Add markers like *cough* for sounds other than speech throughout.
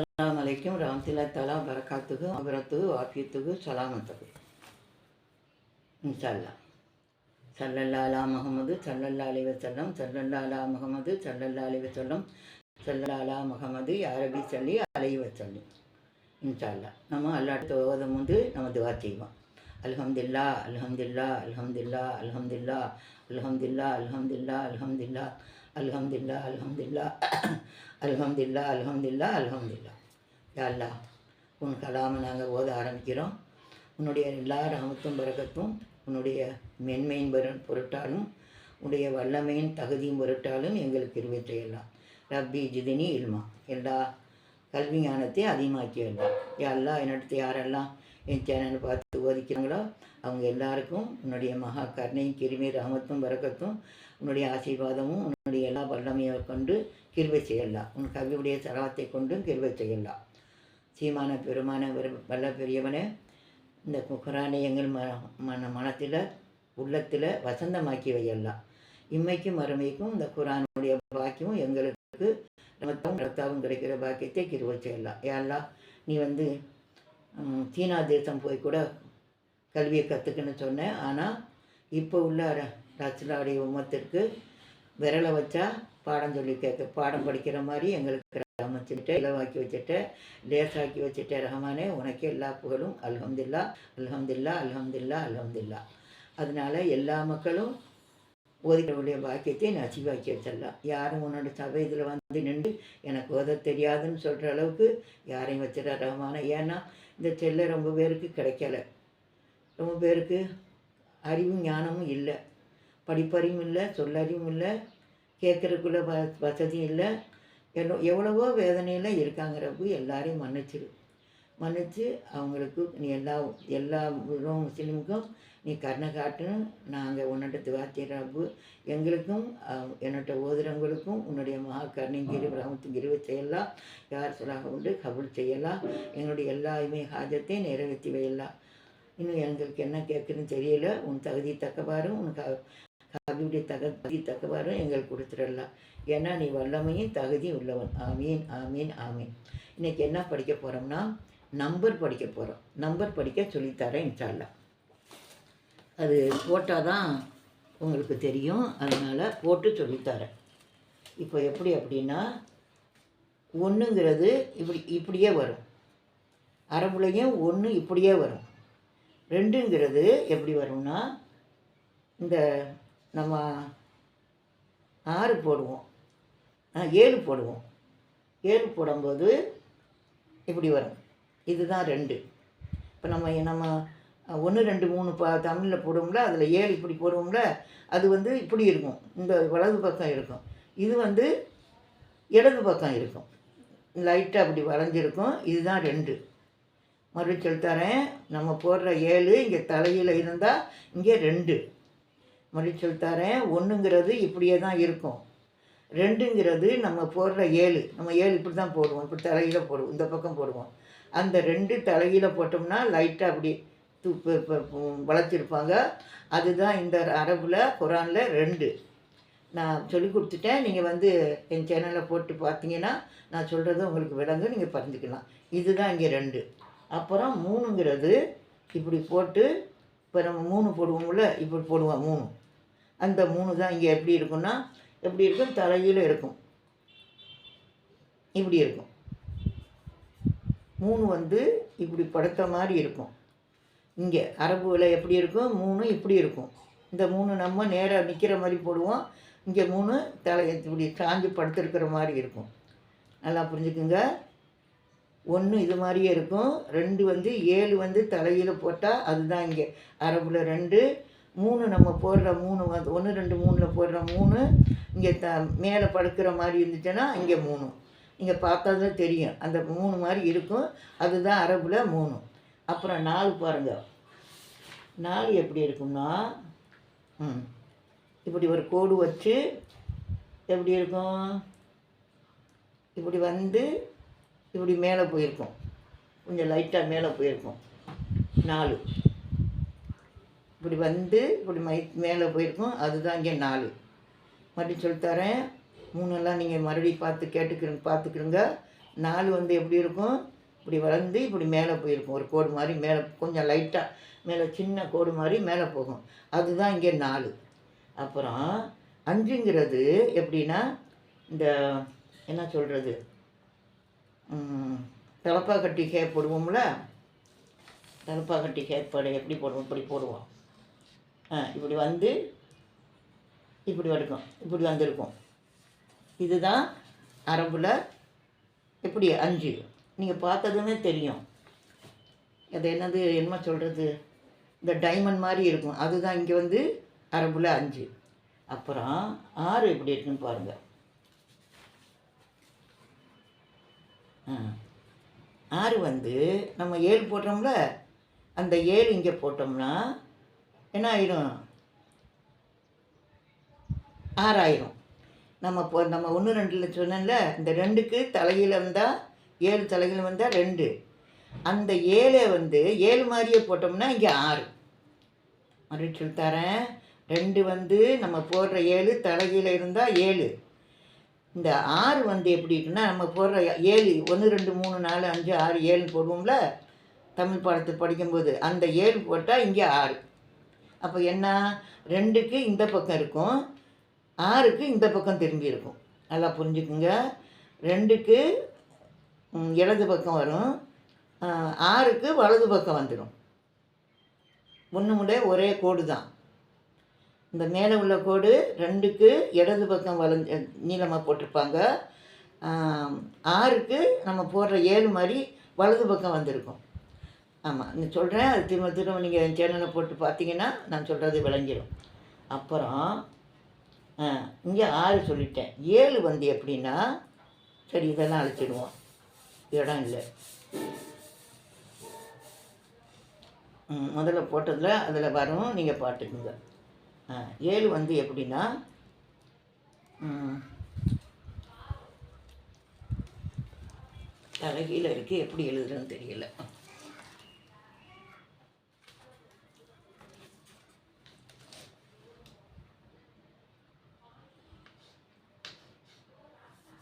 அஸ்ஸலாமு அலைக்கும் ராம்திலா தலா பரக்காத்துக்கு அபரத்துக்கு ஆஃபியத்துக்கு சலாமத்துக்கு இன்ஷால்லா சல்லல்லா அலா முகமது சல்லல்லா அலி வசல்லம் சல்லல்லா அலா முகமது சல்லல்லா அலி வசல்லம் சல்லல்லா அலா முகமது யாரபி சொல்லி அலை வசல்லம் இன்ஷால்லா நம்ம அல்லாட்ட ஓதும் வந்து நம்ம துவா செய்வோம் அல்ஹம்துல்லா அல்ஹம்துல்லா அல்ஹம்துல்லா அல்ஹம்துல்லா அல்ஹம்துல்லா அல்ஹம்துல்லா அல்ஹம்துல்லா அல்ஹம்துல்லா அல்ஹம்துல்லா அல்ஹம்துல்லா *clears throat* அல்ஹம்துல்லா அல்ஹம்துல்லா அல்ஹம்துல்லா யாழ்லா உன் கலாமை நாங்கள் ஓத ஆரம்பிக்கிறோம். உன்னுடைய எல்லா ராமத்தும் பிறகத்தும் உன்னுடைய மென்மையின் பொரு பொருட்டாலும் உன்னுடைய வல்லமையின் தகுதியும் பொருட்டாலும் எங்களுக்கு இருவற்றையெல்லாம் ரப்பி ஜிதினி இல்மா. எல்லா கல்வி ஞானத்தை அதிகமாக்கி யாரெல்லாம் யா என்னிடத்து யாரெல்லாம் என் சேனல் பார்த்து ஓதிக்கிறாங்களோ அவங்க எல்லாருக்கும் உன்னுடைய மகா கருணையும் கிருமி ரஹமத்தும் பறக்கத்தும் உன்னுடைய ஆசீர்வாதமும் உன்னுடைய எல்லா வல்லமையை கொண்டு கிருவை செய்யலாம் உன் கவியுடைய சரவத்தை கொண்டும் கிருவை செய்யலாம் சீமான பெருமான வல்ல பெரியவனே இந்த குரானை எங்கள் ம மன மனத்தில் உள்ளத்தில் வசந்தமாக்கி வையலாம் இம்மைக்கும் மறுமைக்கும் இந்த குரானுடைய பாக்கியமும் எங்களுக்கு நமக்கும் ரத்தாவும் கிடைக்கிற பாக்கியத்தை கிருவை செய்யலாம் ஏல்லாம் நீ வந்து சீனா தேசம் போய் கூட கல்வியை கற்றுக்குன்னு சொன்னேன் ஆனால் இப்போ உள்ள ர- உமத்திற்கு விரலை வச்சா பாடம் சொல்லி கேட்க பாடம் படிக்கிற மாதிரி எங்களுக்கு அமைச்சுட்டு இலவாக்கி வச்சுட்ட லேசாக்கி வச்சுட்ட ரஹமானே உனக்கு எல்லா புகழும் அல்ஹம்துல்லா அல்ஹம்துல்லா அல்ஹம்துல்லா அல்ஹம்துல்லா. அதனால எல்லா மக்களும் ஓதிக்கிறவுடைய பாக்கியத்தை நசிவாக்கி வச்சிடலாம். யாரும் உன்னோட சபை இதில் வந்து நின்று எனக்கு ஓத தெரியாதுன்னு சொல்கிற அளவுக்கு யாரையும் வச்சிட ரஹமான. ஏன்னா இந்த செல்லை ரொம்ப பேருக்கு கிடைக்கல. ரொம்ப பேருக்கு அறிவும் ஞானமும் இல்லை. படிப்பறிவும் இல்லை சொல்லறிவும் இல்லை கேட்குறதுக்குள்ள வ வசதியும் இல்லை. எவ்வளோ எவ்வளவோ வேதனையில் இருக்காங்கிறப்ப எல்லாரையும் மன்னிச்சிரு. மன்னிச்சு அவங்களுக்கு நீ எல்லா எல்லா முஸ்லீமுக்கும் நீ கருணை காட்டுன்னு நாங்கள் உன்னிட்ட துவாத்திரப்பு எங்களுக்கும் அஹ், என்னட்ட ஓதுறவங்களுக்கும் உன்னுடைய மகா கருணையும் கிரி பிரமத்தும் கிருவை செய்யலாம். யார் சொல்லாக உண்டு கபுல் செய்யலாம். எங்களுடைய எல்லாருமே ஹாஜத்தையும் நிறைவேற்றி வையலாம். இன்னும் எங்களுக்கு என்ன கேட்குன்னு தெரியல. உன் தகுதி தக்கவாறும் உனக்கு க கவியுடைய தகுதி தக்கவாறும் எங்களுக்கு கொடுத்துடலாம். ஏன்னா நீ வல்லமையும் தகுதி உள்ளவன். ஆமீன் ஆமீன் ஆமீன். இன்னைக்கு என்ன படிக்க போகிறோம்னா நம்பர் படிக்க போகிறோம் நம்பர் படிக்க சொல்லித்தரேன் இன்ஷால்லா அது போட்டால் தான் உங்களுக்கு தெரியும். அதனால் போட்டு சொல்லித்தரேன். இப்போ எப்படி அப்படின்னா ஒன்றுங்கிறது இப்படி இப்படியே வரும். அரபுலையும் ஒன்று இப்படியே வரும். ரெண்டுங்கிறது எப்படி வரும்னா இந்த நம்ம ஆறு போடுவோம். ஏழு போடுவோம். ஏழு போடும்போது இப்படி வரும்? இதுதான் ரெண்டு. இப்போ நம்ம நம்ம ஒன்று ரெண்டு மூணு பா தமிழில் போடுவோம்ல அதில் ஏழு இப்படி போடுவோம்ல அது வந்து இப்படி இருக்கும். இந்த வலது பக்கம் இருக்கும். இது வந்து இடது பக்கம் இருக்கும். லைட்டாக அப்படி வளைஞ்சிருக்கும் இதுதான் ரெண்டு. மறுச்சொல் தரேன். நம்ம போடுற ஏழு இங்கே தலையில் இருந்தால் இங்கே ரெண்டு. மறுச்சொல் தரேன். ஒன்றுங்கிறது இப்படியே தான் இருக்கும். ரெண்டுங்கிறது நம்ம போடுற ஏழு. நம்ம ஏழு இப்படி தான் போடுவோம். இப்படி தலையில் போடுவோம். இந்த பக்கம் போடுவோம். அந்த ரெண்டு தலையில் போட்டோம்னா லைட்டாக அப்படி தூப்பு வளைச்சிருப்பாங்க அதுதான் இந்த அரபில் குரானில் ரெண்டு. நான் சொல்லி கொடுத்துட்டேன். நீங்கள் வந்து என் சேனலில் போட்டு பார்த்தீங்கன்னா நான் சொல்கிறது உங்களுக்கு விளங்கு நீங்கள் பறிஞ்சுக்கலாம் இதுதான் இங்கே ரெண்டு. அப்புறம் மூணுங்கிறது இப்படி போட்டு இப்போ நம்ம மூணு போடுவோம்ல இப்படி போடுவோம் மூணு. அந்த மூணு தான் இங்கே எப்படி இருக்கும்னா எப்படி இருக்கும்? தலையில் இருக்கும். இப்படி இருக்கும். மூணு வந்து இப்படி படுத்த மாதிரி இருக்கும். இங்கே அரபுவில் எப்படி இருக்கும் மூணு இப்படி இருக்கும். இந்த மூணு நம்ம நேராக நிற்கிற மாதிரி போடுவோம். இங்கே மூணு தலை இப்படி சாஞ்சு படுத்திருக்கிற மாதிரி இருக்கும். நல்லா புரிஞ்சுக்குங்க? ஒன்று இது மாதிரியே இருக்கும். ரெண்டு வந்து ஏழு வந்து தலையில் போட்டால் அதுதான் இங்கே. அரபில் ரெண்டு. மூணு நம்ம போடுற மூணு வந்து ஒன்று ரெண்டு மூணில் போடுற மூணு. இங்கே த மேலே படுக்கிற மாதிரி இருந்துச்சுன்னா இங்கே மூணு. இங்கே பார்த்தா தான் தெரியும். அந்த மூணு மாதிரி இருக்கும். அதுதான் அரபில் மூணு. அப்புறம் நாலு பாருங்க. நாலு எப்படி இருக்கும்னா ம் இப்படி ஒரு கோடு வச்சு எப்படி இருக்கும்? இப்படி வந்து இப்படி மேலே போயிருக்கும். கொஞ்சம் லைட்டாக மேலே போயிருக்கும். நாலு. இப்படி வந்து இப்படி மை மேலே போயிருக்கும். அதுதான் இங்கே நாலு. மறுபடியும் சொல்லித்தரேன் மூணெல்லாம் நீங்கள் மறுபடியும் பார்த்து கேட்டுக்கிறங்க பார்த்துக்கிறங்க. நாலு வந்து எப்படி இருக்கும்? இப்படி வளர்ந்து இப்படி மேலே போயிருக்கும். ஒரு கோடு மாதிரி மேலே கொஞ்சம் லைட்டாக மேலே சின்ன கோடு மாதிரி மேலே போகும். அதுதான் இங்கே நாலு. அப்புறம் அஞ்சுங்கிறது எப்படின்னா இந்த என்ன சொல்கிறது தலப்பா கட்டி கேப் போடுவோம்ல? தலப்பா கட்டி ஹேர் போட எப்படி போடுவோம்? இப்படி போடுவோம். ஆ இப்படி வந்து இப்படி வரைக்கும் இப்படி வந்திருக்கும். இதுதான் அரபில் எப்படி? அஞ்சு. நீங்கள் பார்த்ததுமே தெரியும். அது என்னது? என்ன சொல்கிறது இந்த டைமண்ட் மாதிரி இருக்கும். அதுதான் இங்கே வந்து அரபில் அஞ்சு. அப்புறம் ஆறு எப்படி இருக்குன்னு பாருங்கள் ஆறு வந்து நம்ம ஏழு போட்டோம்ல அந்த ஏழு இங்கே போட்டோம்னா என்ன ஆயிடும் ஆறாயிரம். நம்ம இப்போ நம்ம ஒன்று ரெண்டில் சொன்னோம்ல இந்த ரெண்டுக்கு தலையில் வந்தால் ஏழு தலைகீழ வந்தால் ரெண்டு. அந்த ஏழை வந்து ஏழு மாதிரியே போட்டோம்னா இங்கே ஆறு. மறுபடியும் சொல்லித்தரேன் ரெண்டு வந்து நம்ம போடுற ஏழு தலைகீழ இருந்தால் ஏழு. இந்த ஆறு வந்து எப்படி இருக்குன்னா நம்ம போடுற ஏழு ஒன்று ரெண்டு மூணு நாலு அஞ்சு ஆறு ஏழு போடுவோம்ல தமிழ் பாடத்தை படிக்கும்போது. அந்த ஏழு போட்டால் இங்கே ஆறு. அப்போ என்ன? ரெண்டுக்கு இந்த பக்கம் இருக்கும். ஆறுக்கு இந்த பக்கம் திரும்பி இருக்கும். நல்லா புரிஞ்சுக்குங்க. ரெண்டுக்கு இடது பக்கம் வரும். ஆறுக்கு வலது பக்கம் வந்துடும் ஒன்று முடிய ஒரே கோடு தான். இந்த மேலே உள்ள கோடு ரெண்டுக்கு இடது பக்கம் வளைஞ்ச நீளமாக போட்டிருப்பாங்க. ஆறுக்கு நம்ம போடுற ஏழு மாதிரி வலது பக்கம் வந்திருக்கும். ஆமாம் நான் சொல்கிறேன் அது திரும்ப திரும்ப நீங்கள் என் சேனலில் போட்டு பார்த்தீங்கன்னா நான் சொல்கிறது விளங்கிடும் அப்புறம் இங்கே ஆறு சொல்லிட்டேன். ஏழு வந்து எப்படின்னா சரி இதெல்லாம் அழைச்சிடுவோம். இடம் இல்லை. ம், முதல்ல போட்டதில் அதில் வரும் நீங்கள் பார்த்துக்குங்க. ஏழு வந்து எப்படின்னா ம், தலைகீழ இருக்கு எப்படி எழுதுறதுன்னு தெரியல.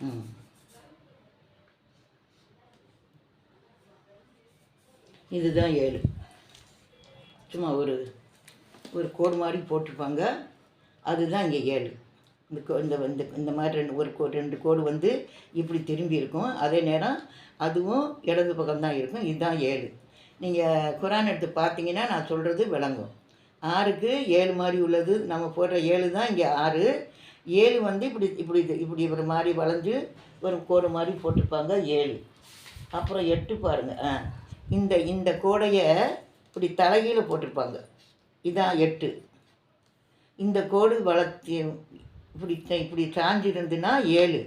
ம். இதுதான் ஏழு. சும்மா ஒரு ஒரு கோடு மாதிரி போட்டிருப்பாங்க. அதுதான் இங்கே ஏழு. இந்த கோ இந்த இந்த இந்த மாதிரி ரெண்டு ஒரு கோ ரெண்டு கோடு வந்து இப்படி திரும்பி இருக்கும். அதே நேரம் அதுவும் இடது பக்கம் தான் இருக்கும். இதுதான் ஏழு. நீங்கள் குரான் எடுத்து பார்த்தீங்கன்னா நான் சொல்கிறது விளங்கும். ஆறுக்கு ஏழு மாதிரி உள்ளது. நம்ம போடுற ஏழு தான் இங்கே ஆறு. ஏழு வந்து இப்படி இப்படி இது- இப்படி ஒரு மாதிரி வளைஞ்சு ஒரு கோடு மாதிரி போட்டிருப்பாங்க ஏழு. அப்புறம் எட்டு பாருங்கள் ஆ. இந்த இந்த கோடையை இப்படி தலைகீழ போட்டிருப்பாங்க. இதான் எட்டு. இந்த கோடு வளர்த்தி இப்படி இப்படி சாஞ்சு இருந்துன்னா ஏழு.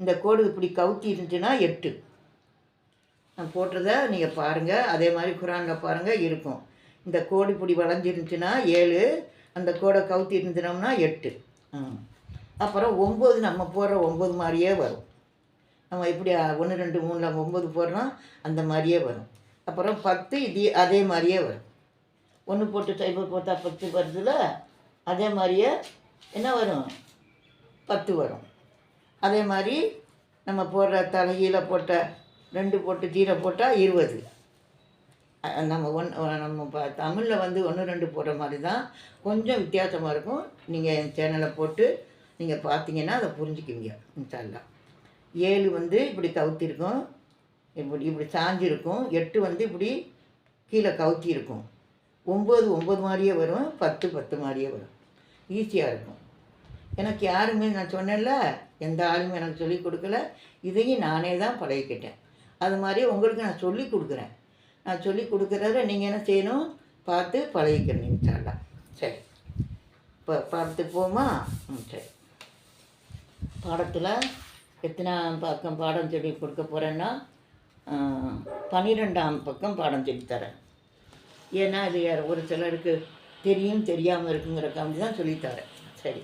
இந்த கோடு இப்படி கவுத்தி இருந்துச்சுன்னா எட்டு. நான் போட்டதை நீங்கள் பாருங்கள் அதே மாதிரி குரானில் பாருங்கள் இருக்கும். இந்த கோடு இப்படி வளைஞ்சிருந்துச்சுன்னா ஏழு அந்த கோடை கவுத்தி இருந்துனோம்னா எட்டு அப்புறம் ஒம்பது நம்ம போடுற ஒம்பது மாதிரியே வரும். நம்ம இப்படி ஒன்று ரெண்டு மூணில் ஒம்பது போடுறோம் அந்த மாதிரியே வரும். அப்புறம் பத்து இது அதே மாதிரியே வரும். ஒன்று போட்டு சைபர் போட்டால் பத்து வருதுல அதே மாதிரியே என்ன வரும்? பத்து வரும். அதே மாதிரி நம்ம போடுற தலைகீழ போட்ட ரெண்டு போட்டு ஜீரோ போட்டால் இருபது. நம்ம ஒன் நம்ம இப்போ தமிழில் வந்து ஒன்று ரெண்டு போடுற மாதிரி தான் கொஞ்சம் வித்தியாசமாக இருக்கும். நீங்கள் என் சேனலை போட்டு நீங்கள் பார்த்தீங்கன்னா அதை புரிஞ்சுக்குவீங்க இன்ஷால்லா ஏழு வந்து இப்படி கவுத்திருக்கும் இப்படி இப்படி சாஞ்சிருக்கும் எட்டு வந்து இப்படி கீழே கவுத்தி இருக்கும் ஒம்பது ஒம்பது மாதிரியே வரும் பத்து பத்து மாதிரியே வரும். ஈஸியாக இருக்கும். எனக்கு யாருமே நான் சொன்னேன்ல எந்த ஆளுமே எனக்கு சொல்லிக் கொடுக்கல. இதையும் நானே தான் பழகிக்கிட்டேன். அது மாதிரி உங்களுக்கு நான் சொல்லி கொடுக்குறேன். நான் சொல்லி கொடுக்குறத நீங்கள் என்ன செய்யணும்? பார்த்து பழகிக்கணும் இன்ஷால்லா சரி. இப்போ பார்த்து போமா? ம் சரி. பாடத்தில் எத்தனை பக்கம் பாடம் சொல்லி கொடுக்க போகிறேன்னா பன்னிரெண்டாம் பக்கம் பாடம் சொல்லித் தரேன். ஏன்னா அது யார் ஒரு சிலருக்கு தெரியும் தெரியாமல் இருக்குங்கிற காமெடி தான் சொல்லித்தரேன் சரி.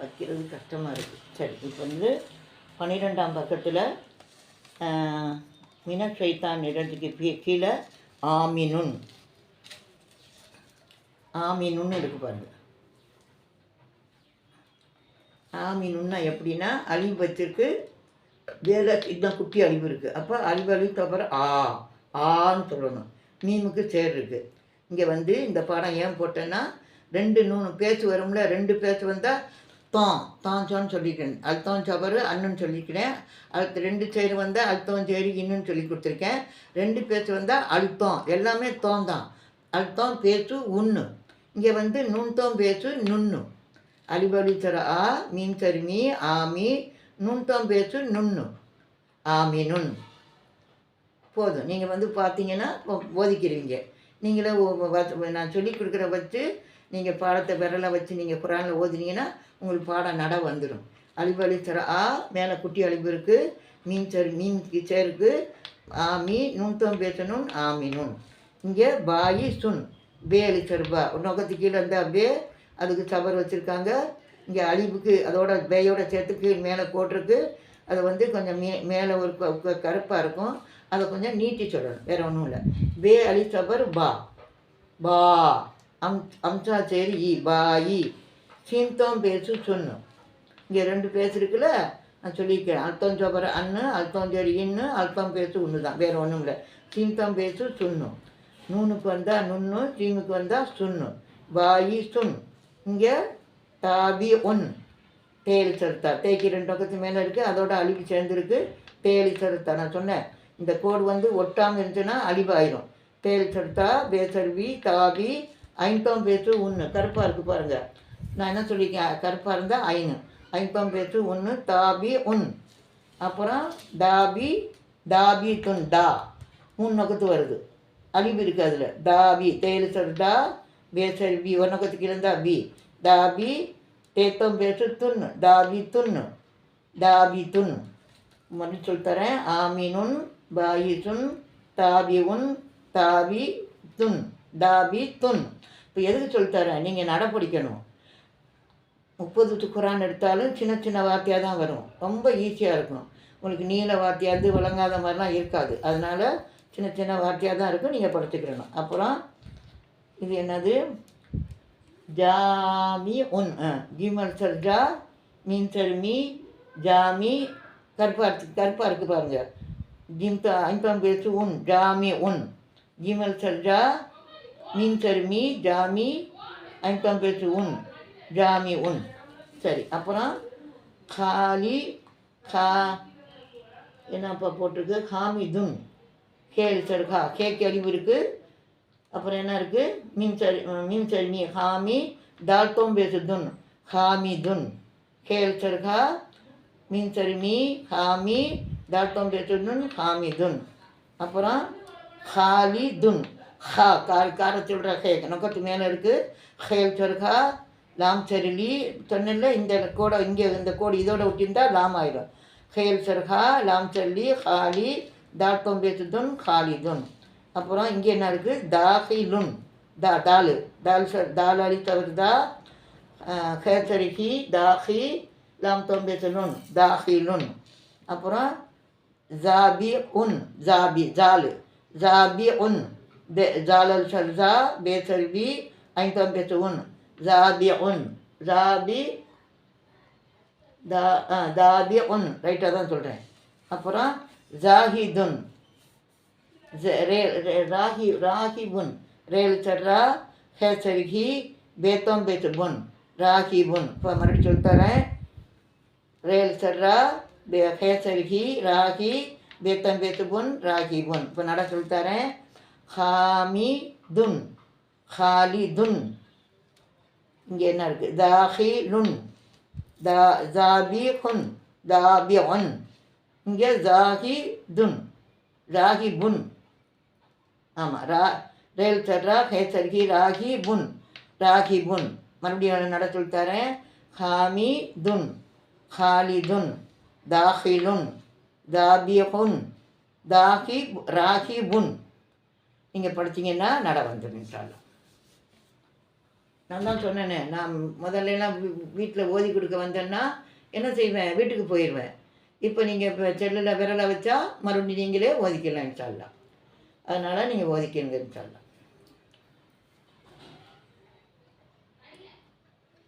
வைக்கிறது கஷ்டமாக இருக்குது சரி இப்போ வந்து பன்னிரெண்டாம் பக்கத்தில் மின இடத்துக்கு கீழே ஆமினுன். ஆமினுன்னு இருக்கு பாருங்க. ஆமினுன்னா எப்படின்னா அழிவு வச்சிருக்கு வேலை இன்னும் குட்டி அழிவு இருக்குது அப்போ அழிவு அழிவு தவிர ஆ ஆன்னு சொல்லணும். மீமுக்கு சேர் இருக்குது இங்கே வந்து இந்த படம் ஏன் போட்டேன்னா ரெண்டு நூறு பேச்சு வரும்ல ரெண்டு பேச்சு வந்தால் தான் தான் சான்னு சொல்லிக்கிறேன். அழுத்தம் சவரு அண்ணுன்னு சொல்லிக்கிறேன். அடுத்து ரெண்டு சேரு வந்தால் அழுத்தம் சேரு இன்னுன்னு சொல்லி கொடுத்துருக்கேன். ரெண்டு பேச்சு வந்தால் அழுத்தம் எல்லாமே தோன் தான். அழுத்தம் பேச்சு உண்ணு இங்கே வந்து நுண்தோம் பேச்சு நுண்ணு. அலிபலி ஆ மீன் தருமி ஆமி நுண்தோம் பேச்சு நுண்ணு. ஆமி நுண். போதும். நீங்கள் வந்து பார்த்தீங்கன்னா போதிக்கிறீங்க ஓதிக்கிறீங்க நீங்களே நான் சொல்லி கொடுக்குற வச்சு நீங்கள் பாடத்தை விரலை வச்சு நீங்கள் குரானில் ஓதுனீங்கன்னா உங்களுக்கு பாடம் நட வந்துடும் அழிவு அழிச்சர ஆ மேலே குட்டி அழிவு இருக்குது மீன் சரி மீன் சேருக்கு ஆமி நுண்தோம் பேசணும் ஆமினும் நுண் இங்கே பாயி சுன் பே அழிச்சருபா நோக்கத்து கீழே இருந்தால் பே அதுக்கு சவர் வச்சுருக்காங்க. இங்கே அழிவுக்கு அதோட பேயோட சேர்த்து மேலே போட்டிருக்கு அது வந்து கொஞ்சம் மே மேலே ஒரு கருப்பாக இருக்கும். அதை கொஞ்சம் நீட்டி சொல்லணும். வேற ஒன்றும் இல்லை. பே அலி சபர் பா பா அம் அம்சா சரி இ ஈ. சீந்தோம் பேசு சொன்னும் இங்கே ரெண்டு பேசு நான் சொல்லியிருக்கிறேன் அல்தம் சோபர அண்ணு அல்தம் சேரி இன்னு அல்தம் பேசு ஒன்று தான். வேறு ஒன்றும் இல்லை. சீந்தம் பேசு சுண்ணு நூனுக்கு வந்தால் நுண்ணு சீனுக்கு வந்தால் சுண்ணு பாயி சுன். இங்கே தாபி ஒன். தேலி சருத்தா. தேக்கி ரெண்டு பக்கத்து மேலே இருக்குது அதோட அழிவு சேர்ந்துருக்கு. தேலி சருத்தா. நான் சொன்னேன். இந்த கோடு வந்து ஒட்டாமல் இருந்துச்சுன்னா அழிவாயிரும் தேலி சர்த்தா பேசர்வி தாவி ஐம்பம் பேசு ஒன்று கருப்பாக இருக்குது பாருங்கள் நான் என்ன சொல்லியிருக்கேன் கருப்பாக இருந்தால் ஐனு. ஐம்பம் பேசு ஒன்று தாபி ஒன் அப்புறம் தாபி தாபி துன் டா மூணு வருது. அழிவு இருக்குது அதில். தாபி தேலி சர்தா பேசர் பி ஒரு நொக்கத்துக்கு இருந்தால் பி தாபி தேத்தம் பேசு துண்ணு தாபி துண்ணு தாபி துன். மறுபடி சொல்லித்தரேன் ஆமீனுன் பாயிசுன் தாபி உன் தாபி துன் தாபி துன் இப்போ எதுக்கு சொல்லித்தரேன் நீங்கள் நடப்பிடிக்கணும். முப்பது குரான் எடுத்தாலும் சின்ன சின்ன வார்த்தையாக தான் வரும். ரொம்ப ஈஸியாக இருக்கும். உங்களுக்கு நீல வார்த்தையாது விளங்காத மாதிரிலாம் இருக்காது. அதனால் சின்ன சின்ன வார்த்தையாக தான் இருக்கும். நீங்கள் படிச்சுக்கிறணும் அப்புறம் இது என்னது? ஜாமி உன் ஜிமல் சர் ஜா மீன் சர் மீ ஜாமி. கருப்பாக இருக்கு கருப்பாக இருக்குது பாருங்க. ஜிம் ஐம்பம் பேசு உன் ஜாமி உன் ஜிமல் சர் ஜா மீன் சர் மீ ஜாமி ஐம்பம் பேசு உன் ஜாமி உன் சரி அப்புறம் காலி கா என்னப்பா போட்டிருக்கு ஹாமிதுன் கேள் சர் கா கே அழிவு இருக்குது அப்புறம் என்ன இருக்குது மீன் சரி மீன் சரி மீ ஹாமி தால்தோம் பேசு துன் ஹாமி துன் கேள் சர்கா மீன் சரி மீ ஹாமி தால்தோம் பேசு ஹாமிதுன். அப்புறம் ஹாலி துன் ஹா கார் கார சொல்கிற ஹே. நொக்கத்து மேலே இருக்குது ஹேல் சர்கா லாம் சரிலி சொன்னல இந்த கோடை இங்கே இந்த கோடு இதோட விட்டிருந்தா லாம் ஆயிடும் ஹேல் சர்ஹா லாம் சல்லி ஹாலி தால்தோம் பேசு ஹாலிதுன். ஹாலி துன் அப்புறம் இங்கே என்ன இருக்குது தாஹிலுன். தா தாலு. தால் சர் தால் அலி தவிர்தா ஹேசரிஹி தாஹி லாம் தொம்பேசலுன் தாஹிலுன். அப்புறம் ஜாபி உன் ஜாபி ஜாலு ஜாபி உன் பே ஜாலல் சர்ஜா பேசல்பி ஐந்தம் பேசு உன் ஜாபி உன் ஜாபி தா ஆ, தாபி உன் ரைட்டாக தான் சொல்கிறேன் அப்புறம் ஜாஹிதுன் ज- रे रे- राही राही बुन रेल चर्रा है सरगी बेतम बेच बुन राही बुन இப்போ மறுபடியும் சொல்லித்தரேன் ரேல் சர்ரா பே ஹே சர்கி ராகி பேத்தம் பேத்து புன் ராகி புன் இப்போ நட சொல்லித்தரேன் ஹாமி துன் ஹாலி துன் இங்கே என்ன இருக்குது தாஹி லுன் தா ஜாபி ஹுன் தாபி ஒன் இங்கே ஜாஹி துன் ராகி புன் ஆமாம் ரா ரேல் சர்ரா ஹேசர்கி ராகி புன் ராகி புன் மறுபடியும் நட சொல்லித்தரேன் ஹாமி துன் ஹாலிதுன் தாஹிலுன் தாபியகுன் தாஹி ராகி புன் நீங்கள் படிச்சீங்கன்னா நட வந்து நின்றாலும் நான் தான் சொன்னேனே நான் முதல்லலாம் வீட்டில் ஓதி கொடுக்க வந்தேன்னா என்ன செய்வேன்? வீட்டுக்கு போயிடுவேன் இப்போ நீங்கள் இப்போ செல்லில் விரலை வச்சா மறுபடியும் நீங்களே ஓதிக்கலாம் சொல்லலாம் அதனால் நீங்கள் ஓதிக்கங்க சொல்லலாம்